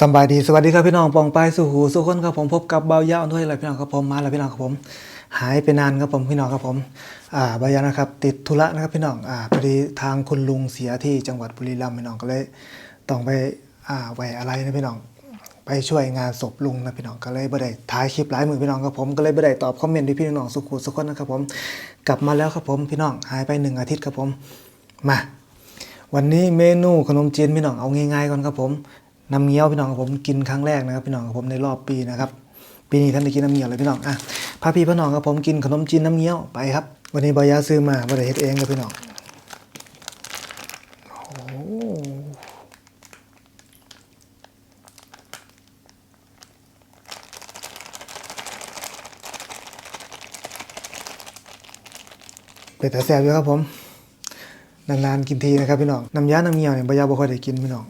สบายดีสวัสดีครับพี่น้องปองไปสู่หูสู่คนครับผมพบกับเบาเยาวด้วยอะไรพี่น้องครับผมมาแล้วพี่น้องครับผม หายไปนานครับผมพี่น้องครับผมอ่าเบาเยานะครับ ติดธุระนะครับพี่น้องอ่าพอดีทางคุณลุงเสียที่จังหวัดบุรีรัมย์พี่น้องก็เลยต้องไปอ่าไว้อะไรนะพี่น้อง ไปช่วยงานศพลุงนะพี่น้องก็เลยบ่ได้ถ่ายคลิปหลายมือพี่น้องครับผมก็เลยบ่ได้ตอบคอมเมนต์ที่พี่น้องสุขุสุขคนนะครับผมกลับมาแล้วครับผมพี่น้องหายไปหนึ่งอาทิตย์ครับผมมาวันนี้เมนูขนมจีนพี่น้องเอาง่ายๆก่อนครับผม น้ำเงี้ยวพี่น้องครับผมกินครั้งแรกนะครับพี่น้องครับผมในรอบปีนะครับปีนี้ท่านได้กินน้ำเงี้ยวเลยพี่น้องอะพาพี่พี่น้องครับผมกินขนมจีนน้ำเงี้ยวไปครับ วันนี้บอยาซื้อมาบริเฮ็ดเองครับพี่น้องโอ้โหเป็นแต่แซ่บอยู่ครับผมนานๆกินทีนะครับพี่น้องน้ำยาน้ำเงี้ยวเนี่ยบอยาบ่ค่อยได้กินพี่น้อง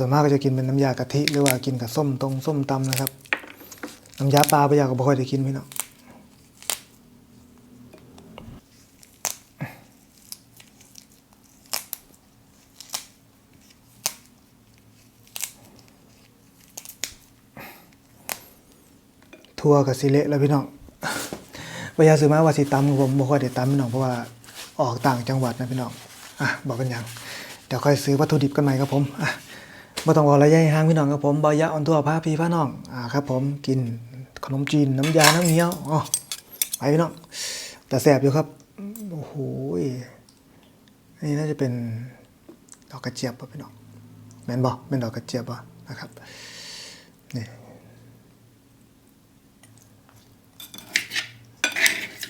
ส่วนมากก็จะกินเป็นน้ำยากะทิหรือว่ากินกับส้มตรงส้มตำนะครับ น้ำยาปลาบอยาก็บ่ค่อยได้กินพี่น้องทัวกับสิเละแล้วพี่น้องพยาซื้อมาว่าสิตำผมบ่ค่อยได้ตำพี่น้องเพราะว่าออกต่างจังหวัดนะพี่น้อง อะบอกเป็นหยัง เดี๋ยวค่อยซื้อวัตถุดิบกันใหม่ครับผม อะ บ่ต้องรอกระยะห่างพี่น้องครับผมเบายะออนทัวร์พาพี่พาน้องอ่าครับผมกินขนมจีนน้ำยาน้ำเงี้ยวอ๋อไปพี่น้องแต่แสบอยู่ครับโอ้โหอันนี่น่าจะเป็นดอกกระเจี๊ยบป่ะพี่น้องแม่นบ่เป็นดอกกระเจี๊ยบป่ะนะครับนี่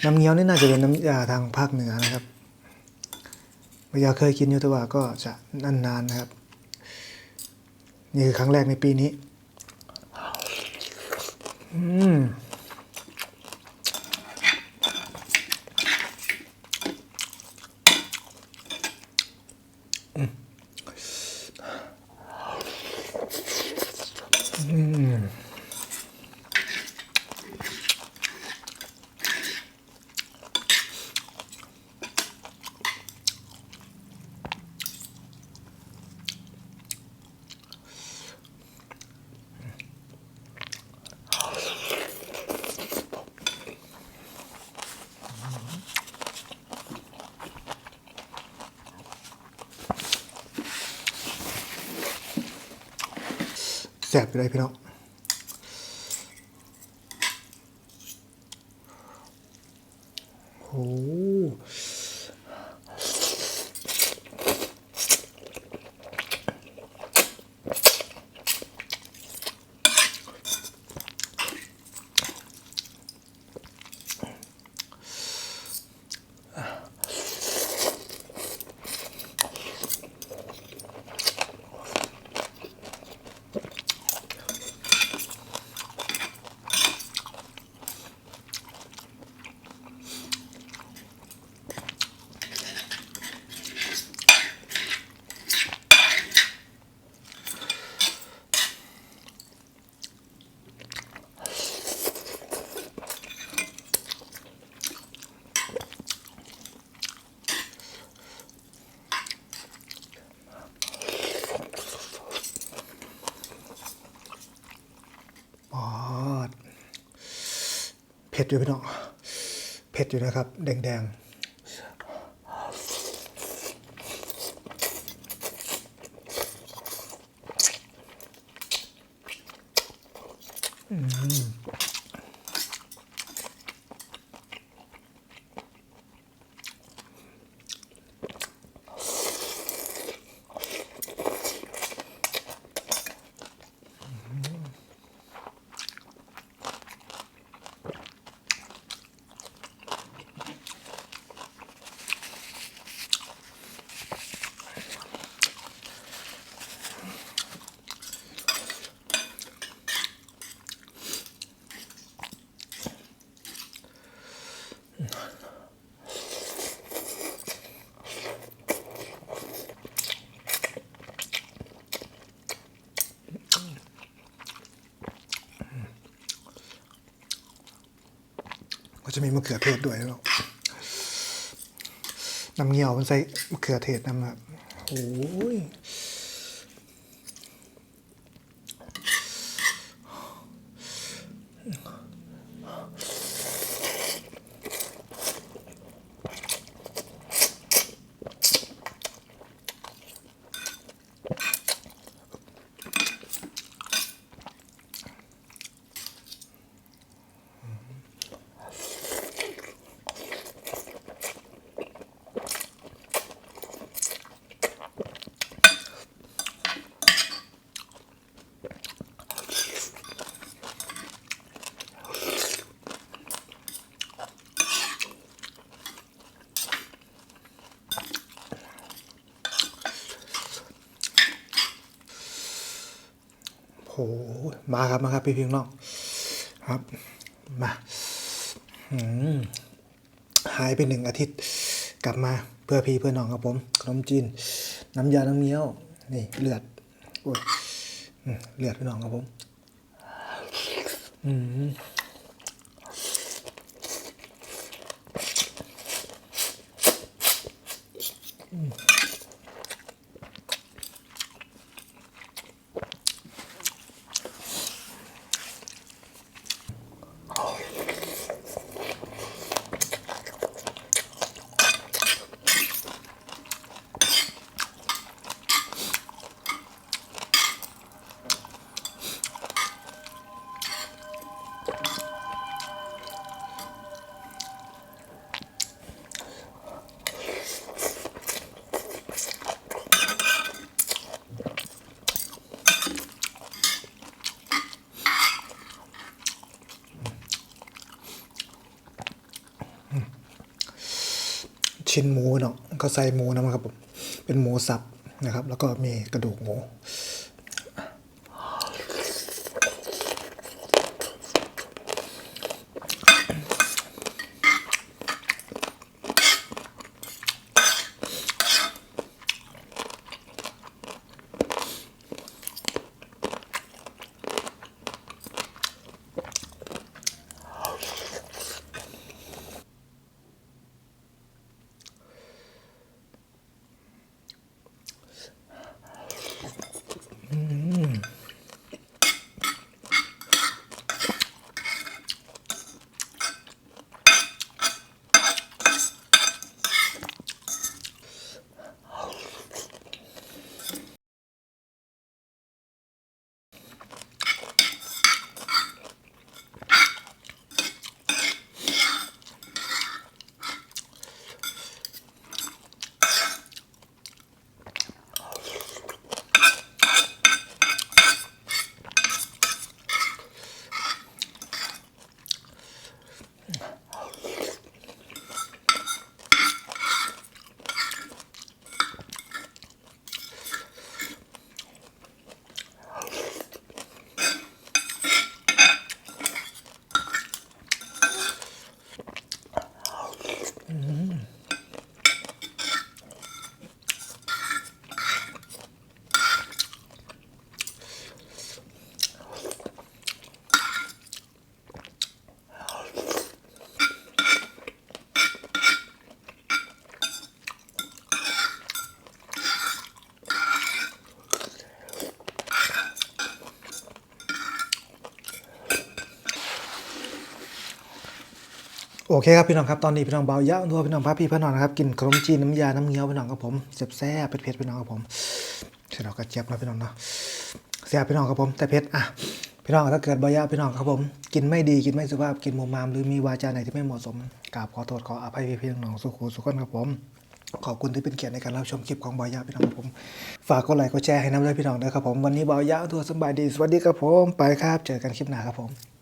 น้ำเงี้ยวนี่น่าจะเป็นน้ำยาทางภาคเหนือนะครับเวลาเคยกินอยู่แต่ว่าก็จะนานๆนะครับ นี่คือครั้งแรกในปีนี้ อืม แสบไปเลยพี่น้อง ปอด เผ็ดอยู่พี่น้อง เผ็ดอยู่นะครับ แดงๆ ก็จะมีมะเขือเทศด้วยนะน้ำเงี้ยวมันใส่มะเขือเทศน้ำแบบโอ้ย มาครับมาครับพี่พิงน้องครับมาหายไปหนึ่งอาทิตย์กลับมาเพื่อพี่เพื่อน้องครับผมขนมจีน น้ำยาน้ำเงี้ยวนี่เลือดโอ้ยเลือดพี่น้องครับผม อืม ชิ้นหมูเนาะก็ใส่หมูนะครับผมเป็นหมูสับนะครับ แล้วก็มีกระดูกหมู โอเคครับพี่น้องครับตอนนี้พี่น้องเบาเยอะตัวพี่น้องพาพี่พาน้องนะครับกินขนมจีนน้ำยาน้ำเงี้ยวพี่น้องครับผมแซ่บๆเผ็ดๆพี่น้องครับผมเสร็จแล้วก็เจี๊ยบนะพี่น้องเนาะแซ่บพี่น้องครับผมแต่เผ็ดอะพี่น้องถ้าเกิดเบาเยอะพี่น้องครับผมกินไม่ดีกินไม่สุภาพกินมุมมามหรือมีวาจาไหนที่ไม่เหมาะสมกราบขอโทษขออภัยพี่ๆน้องสุขุสุขคนครับผมขอบคุณที่เป็นเกียรติในการรับชมคลิปของบอยยะพี่น้องครับผม ฝากกดไลค์กดแชร์ให้น้ำด้วยพี่น้องด้วยครับผมวันนี้บอยยะตัวสบายดีสวัสดีครับผมไปครับเจอกันคลิปหน้าครับผม